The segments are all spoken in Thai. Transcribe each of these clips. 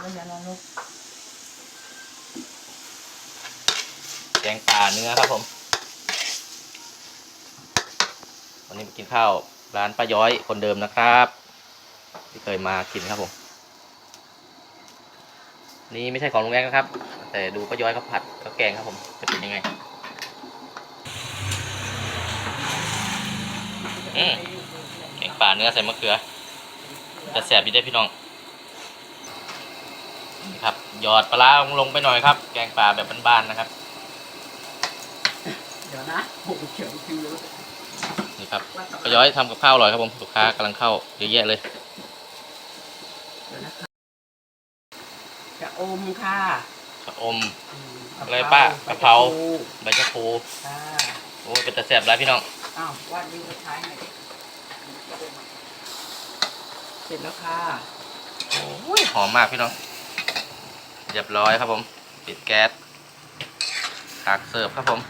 แล้วอย่านอนลูกแกงป่าเนื้อครับผม วันนี้มากินข้าวร้านป้าย้อยคนเดิมนะครับ ที่เคยมากินครับผม นี่ไม่ใช่ของลุงแอ๊กนะครับ แต่ดูป้าย้อยเขาผัดเขาแกงครับผม จะเป็นยังไงอืมแกงป่าเนื้อใส่มะเขือจะแสบอยู่ได้พี่น้อง ครับ หยอดปลาร้าลงไปหน่อยครับ แกงป่าแบบบ้านๆนะครับ เดี๋ยวนะโอ้โหเขียวคิวเลยนี่ครับป้าย้อยทำกับข้าวอร่อยครับผมลูกค้ากำลังเข้าเยอะแยะเลย เดี๋ยวนะคะจะอมค่ะชะอมมอะไรป้ากะเพรา ใบชะพูค่ะโอ้ยเป็นตะแสบร้ายพี่น้อง อ้าววาดวิวสุดท้ายหน่อยเสร็จแล้วค่ะ โอ้ยหอมมากพี่น้อง เรียบร้อยครับผม ปิดแก๊สตักเสิร์ฟครับผม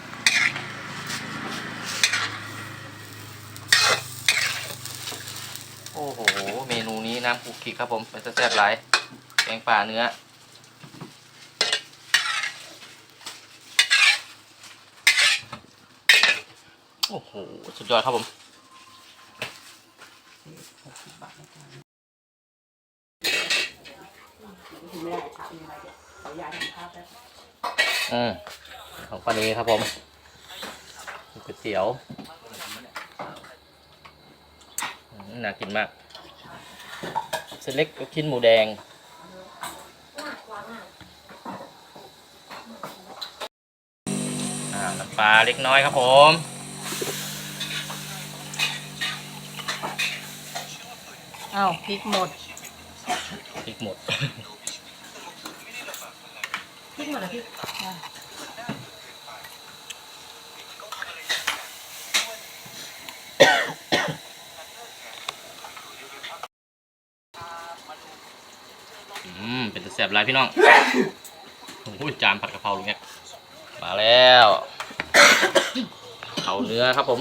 โอ้โห เมนูนี้น้ำคุกคิกครับผม เป็นตะแสบร้ายแกงป่าเนื้อ โอ้โห สุดยอดครับผมได้ค่ะมีอะไรเดี๋ ยวขออนุญาตทำข้าวแป๊บอืมของปานีครับผมก๋วยเตี๋ยวอืมน่ากินมากเส้นเล็กลูกชิ้นหมูแดงอ่าน้ำปลาเล็กน้อยครับผมอ้าวพริกหมดพริกหมดพริกหมด เหรอพี่อืมเป็นแสบไรพี่น้องโอ้ยจานผัดกะเพราลุงเนี่ยมาแล้วเขาเนื้อครับผม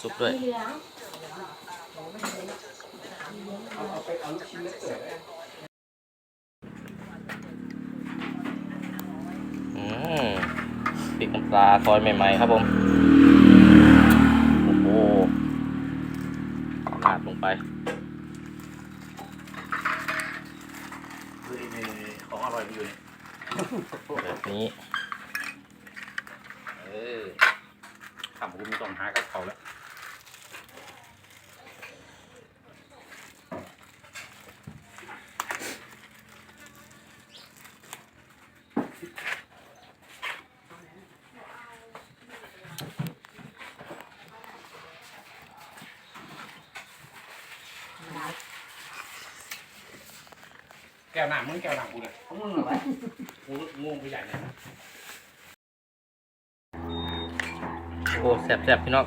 ซุปด้วย อืมพริกน้ำปลาซอยใหม่ ๆ ครับผม โอ้โหราดลงไปของอร่อยอยู่นี่แบบนี้ เออทำคุณต้องหากับเขาแล้ว แก้วหน้ามึงแก้วหน้ากูเลยของมึงเหรอวะกูงงไปใหญ่เลย โอ้แซ่บๆพี่น้อง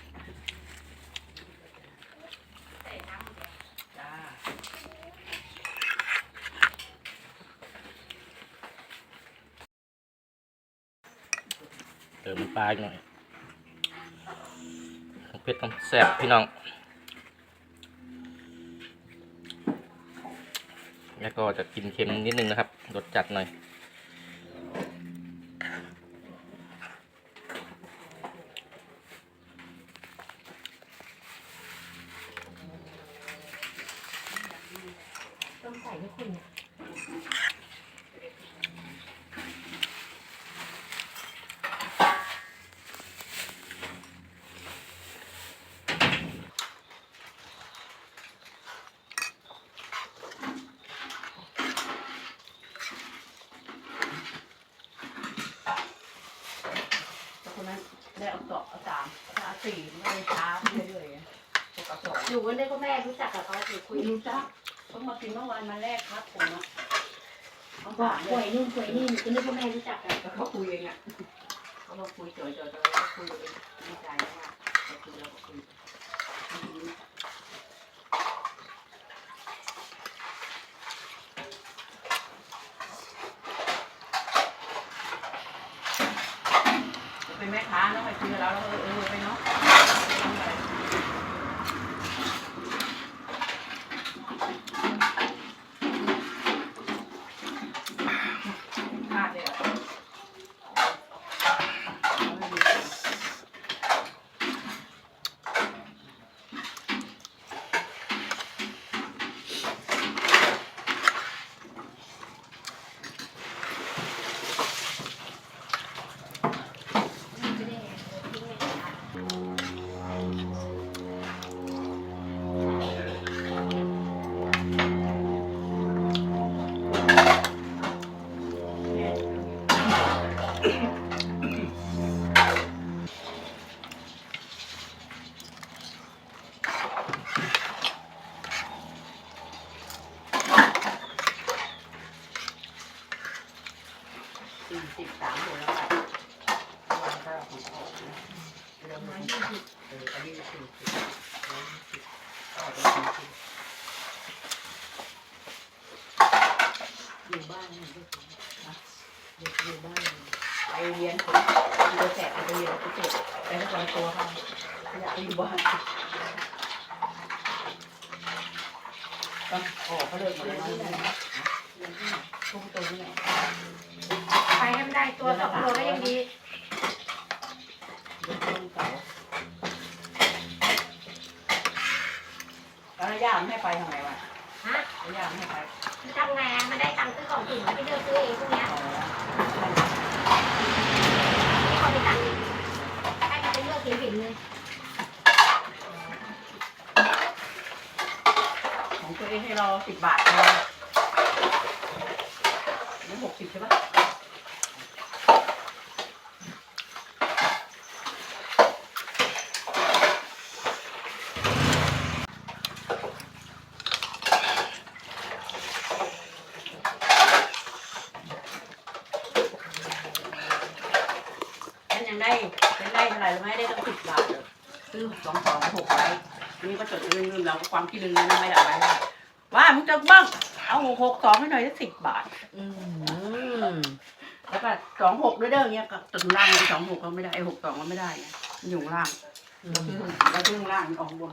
เติมปลาหน่อยเผ็ดต้องแซ่บพี่น้อง แล้วก็จะกินเค็มนิดนึงนะครับ รสจัดหน่อย คนนั้นได้เอาสองเอาสามเอาสี่ไม่ได้ช้าเรื่อยๆปกติอยู่กันได้ก็แม่รู้จักกับเขาคือคุคุยรู้จักเพิ่งมากินเมื่อวานมาแรกครับผมอะเขาก็ถาห่วยนู่นป่วยนี่คุณนึกว่าแม่รู้จักกันเขาคุยเองอะเขามาคุยจ่อยๆแล้วก็คุยเองดีใจมากเต่คุยแล้วก็คุย down a little bit. อันนี้สี่สิบร้อยยี่สิบก็เป็นสี่สิบอยู่บ้านนี่ก็ถึงนะอยู่อยู่บ้านไปเรียนผมเรียนแสบไปเรียนพิเศษแต่ทุกวันตัวเขาอยากอยู่บ้านก็โอ้เขาเลิกหมดแล้วนะเรียนที่ไหนทุ่งตัวที่ไหนไปให้มันได้ตัวสองตัวก็ยังดี เด็กคนเก่า แล้วย่าไม่ให้ไปทำไมวะฮะแล้วย่าไม่ให้ไปมันทำไงอะมันได้ตังค์ซื้อของถึงมันไปเลือกซื้อเองพวกเนี้ยต่อแล้วไม่เขาไปตังค์ให้มันไปเลือกเองผิดเลยของตัวเองให้เราสิบบาทเลยนี่หกสิบใช่ปะฉันยังได้ฉันได้เท่าไหร่รู้ไหมได้ตั้งสิบบาทเลยซื้อ สองสองหกไว้อันนี้ก็จดลืมๆเราความคิดลืมๆไม่ได้เอาไว้ว่าว่ามึงจะบ้างเอาหกหกสองให้หน่อยได้สิบบาท อืมแล้วก็สองหกด้วยเด้อเงี้ยก็ตึงล่างเลยสองหกก็ไม่ได้ไอ้หกสองก็ไม่ได้ไงมันอยู่ข้างล่างเราซื้อเราซื้อข้างล่างมันออกข้างบน